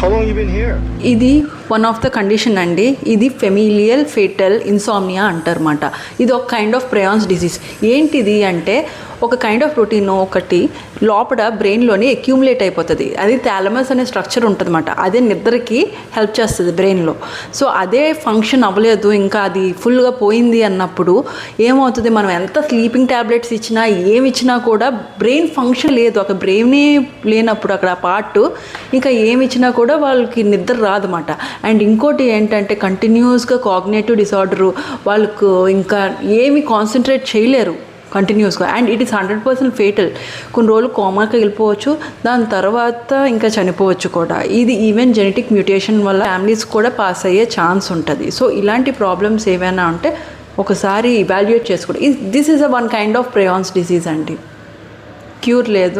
How long you been here? ఇది one of the condition అండి ఇది ఫెమిలియల్ ఫేటల్ ఇన్సామ్నియా అంటారన్నమాట. ఇది ఒక కైండ్ ఆఫ్ ప్రయాన్స్ డిసీజ్. ఏంటిది అంటే ఒక కైండ్ ఆఫ్ ప్రోటీన్ ఒకటి లోపల బ్రెయిన్లోని అక్యూములేట్ అయిపోతుంది. అది థాలమస్ అనే స్ట్రక్చర్ ఉంటుందన్నమాట. అదే నిద్రకి హెల్ప్ చేస్తుంది బ్రెయిన్లో. సో అదే ఫంక్షన్ అవ్వలేదు ఇంకా అది ఫుల్గా పోయింది అన్నప్పుడు ఏమవుతుంది? మనం ఎంత స్లీపింగ్ ట్యాబ్లెట్స్ ఇచ్చినా ఏమి ఇచ్చినా కూడా బ్రెయిన్ ఫంక్షన్ లేదు. ఒక బ్రెయినే లేనప్పుడు అక్కడ పార్ట్ ఇంకా ఏమి ఇచ్చినా కూడా వాళ్ళకి నిద్ర రాదన్నమాట. అండ్ ఇంకోటి ఏంటంటే కంటిన్యూస్గా కాగ్నేటివ్ డిసార్డరు వాళ్ళకు ఇంకా ఏమి కాన్సన్ట్రేట్ చేయలేరు కంటిన్యూస్గా and it is hundred percent fatal కొన్ని రోజులు కోమాకి వెళ్ళిపోవచ్చు దాని తర్వాత ఇంకా చనిపోవచ్చు కూడా. ఇది ఈవెన్ జెనెటిక్ మ్యూటేషన్ వల్ల ఫ్యామిలీస్ కూడా పాస్ అయ్యే ఛాన్స్ ఉంటుంది. సో ఇలాంటి ప్రాబ్లమ్స్ ఏమైనా ఉంటే ఒకసారి ఇవాల్యుయేట్ చేసుకోండి. This is a one kind of prions disease అండి. క్యూర్ లేదు.